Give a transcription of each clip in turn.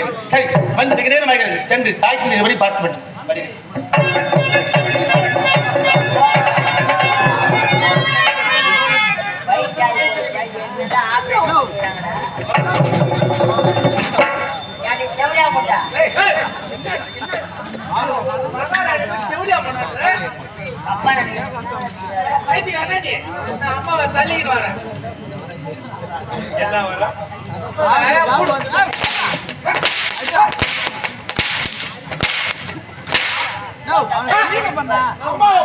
வேண்டும் சரி வந்து மிக சென்று தாய்க்கு இதுபடி பார்க்க வேண்டும். அப்பா அம்மாவை தள்ளிக்கிட்டு வரேன் எல்லாம் வர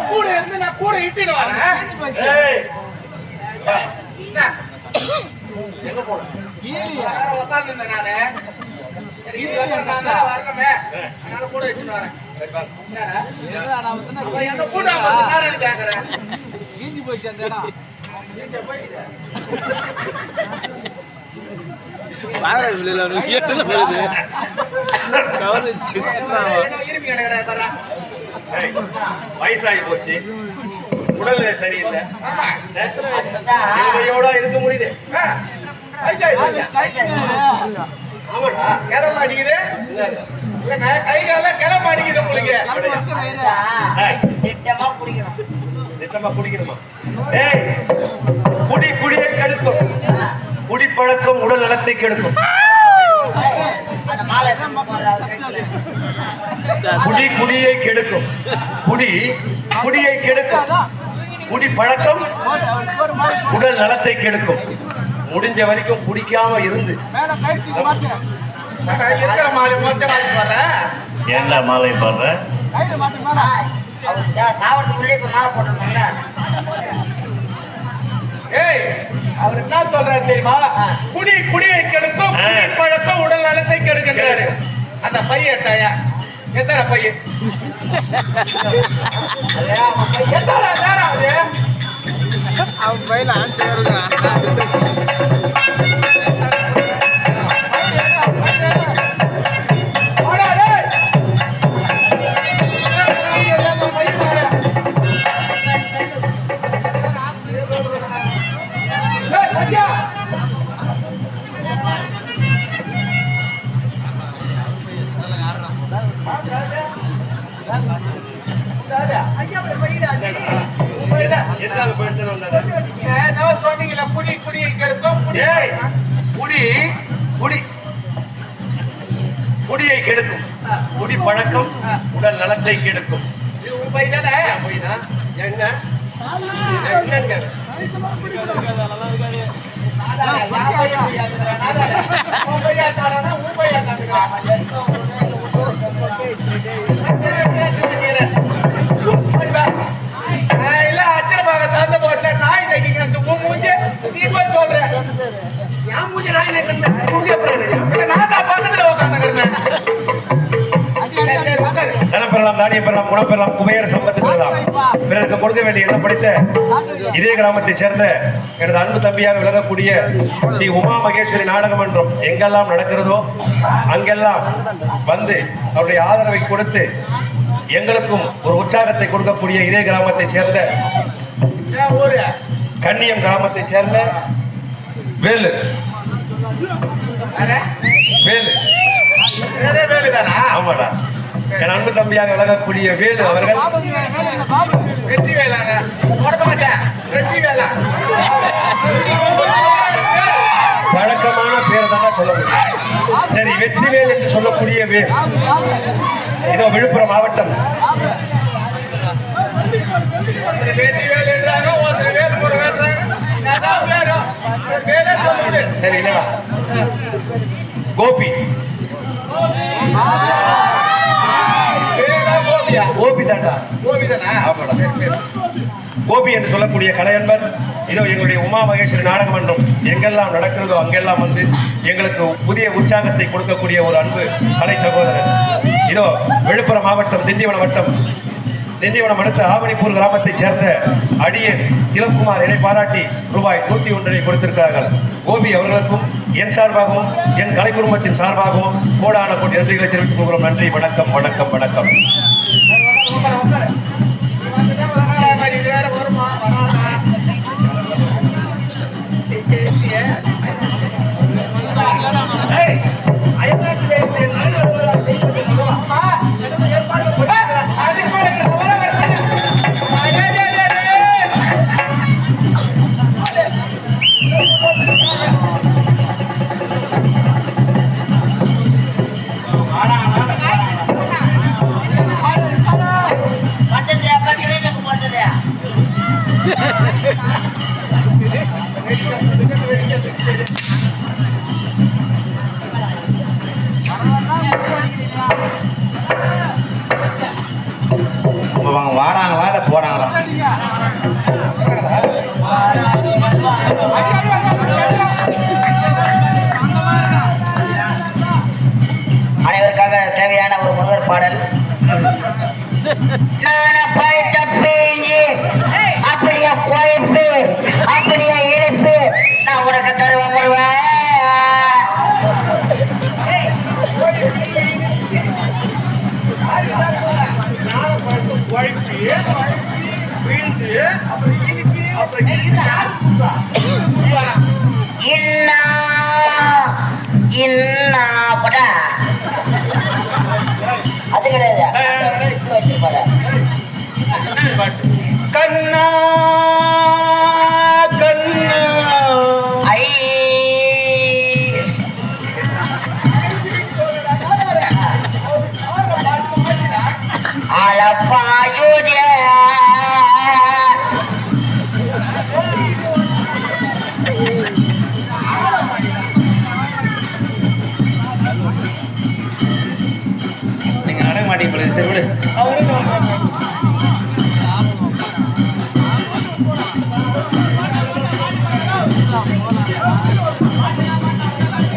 கூட இருந்து நான் கூட இட்டுட்டு வரேன்? எங்க போன நேரா உட்கார்ந்திருந்தேன் நானு. சரி, இது வந்தா வரணுமே. அதனால கூட வயசாகி போச்சு உடல்நிலை சரியில்லை இருக்க முடியுது ஆமாடா கிளம்ப அடிக்குது கை காலெல்லாம் கிளம்ப அடிக்குது உங்களுக்கு திட்டமா குடிக்கணும். திட்டமா குடிக்கணுமா ஏய் குடி குடியே கழுக்கும் குடிப்பழக்கம் உடல் நலத்தை கெடுக்கும். குடி குடியை கெடுக்கும். குடி குடியை கெடுக்கும். குடி பழக்கம் உடல் நலத்தை கெடுக்கும். முடிஞ்ச வரைக்கும் குடிக்காம இருந்து. என்ன மாலை போடுற? ஆய், இப்ப மாலை போட்டிருந்தாங்க ஏய் அவர் என்ன சொல்றாரு தெரியுமா? குடி குடியை கெடுக்கும் பழக்கம் உடல் நலத்தை கெடுக்கின்றாரு. அந்த பையன் எட்டாயா எத்தனை பையன்? அவன் எத்தனை நேரம் அது? வாடா, குடியை கெடுக்கும் குடி. குடியை கெடுக்கும். பழக்கம் உடல் நலத்தை கெடுக்கும். இது உன் பையன் தானே? தனம் பெறலாம் தானியம் பெறலாம் குணம் பெறலாம் குபேர சம்பத்து பெறலாம் பிறருக்கு கொடுக்க வேண்டிய எல்லாம் படித்த இதே கிராமத்தைச் சேர்ந்த எனது அன்பு தம்பியாக விளங்கக்கூடிய ஸ்ரீ உமா மகேஸ்வரி நாடக மன்றம் எங்கெல்லாம் நடக்கிறதோ அங்கெல்லாம் வந்து அவருடைய ஆதரவை கொடுத்து எங்களுக்கும் ஒரு உற்சாகத்தை கொடுக்கக்கூடிய இதே கிராமத்தைச் சேர்ந்த கன்னியம் கிராமத்தைச் சேர்ந்த வேலு? வேலு. வேலுதானா? ஆமாடா. என் அன்பு தம்பியாக விலகக்கூடிய வேலு அவர்கள். வெற்றி வேலாங்க வெற்றி வழக்கமான பேரை தான் சொல்ல முடியும். சரி வெற்றிவேல் என்று சொல்லக்கூடிய வேல். இதோ விழுப்புரம் மாவட்டம். ஒருத்தர் வேல் சரி இல்லையா கோபி. கோபி தாண்டா ஆமாடா. கோபி என்று சொல்லக்கூடிய கலையன்பர் இதோ எங்களுடைய உமா மகேஸ்வரி நாடக மன்றம் எங்கெல்லாம் நடக்கிறதோ அங்கெல்லாம் வந்து எங்களுக்கு புதிய உற்சாகத்தை கொடுக்கக்கூடிய ஒரு அன்பு கலை சகோதரர். இதோ விழுப்புரம் மாவட்டம் திண்டிவனம் வட்டம். திண்டிவனம் அடுத்த ஆவணிப்பூர் கிராமத்தைச் சேர்ந்த அடியன் இளங்குமார் இணை பாராட்டி ரூபாய் நூற்றி ஒன்றினை கொடுத்திருக்கிறார்கள். கோபி அவர்களுக்கும் என் சார்பாகவும் என் கலை குடும்பத்தின் சார்பாகவும் கோடான கோடி நன்றிகளை தெரிவித்துக் கொள்கிறோம். நன்றி வணக்கம் வணக்கம் வணக்கம். வாங்க வாராங்களா இல்லை போறாங்களா அனைவருக்காக தேவையான ஒரு முதல் பாடல். நான் போய் தப்பேன் அப்படியே குழைப்பு அப்படியே இழுப்பு நான் உனக்கு தருவேன் முருகன் இன்னா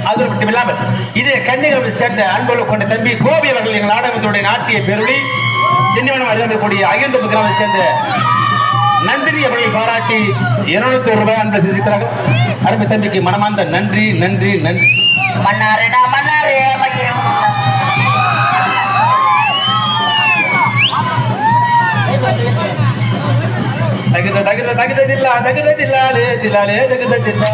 அது மட்டும் இல்லாமல் இதே கன்னிகளை சேர்ந்த அன்புள்ள கொண்ட தம்பி கோபி அவர்கள் எங்கள் நாடகத்தினுடைய நாட்டிய பெருளி திண்டிவனம் அறிந்திருக்கக்கூடிய அகிந்த கிராமத்தை சேர்ந்த நந்தினி அவர்களை பாராட்டி இருநூத்தி ஒரு ரூபாய் அன்பு செலுத்திருக்கிறார்கள் அருமை தம்பிக்கு மனமார்ந்த நன்றி நன்றி நன்றி. மன்னாருடா மன்னாரு తగిన తగిన తగిన జిల్లా తగిన జిల్లాలే జిల్లాలే తగిన జిల్లా.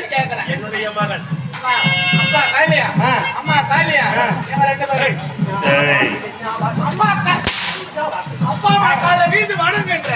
புள்ளையான்னு கேக்குறேன். என்னுடைய மகன் அப்பா, காலியா? அம்மா காலியா? இவங்க ரெண்டு பேரும். அம்மா அப்பா காலை வீந்து வணங்குன்ற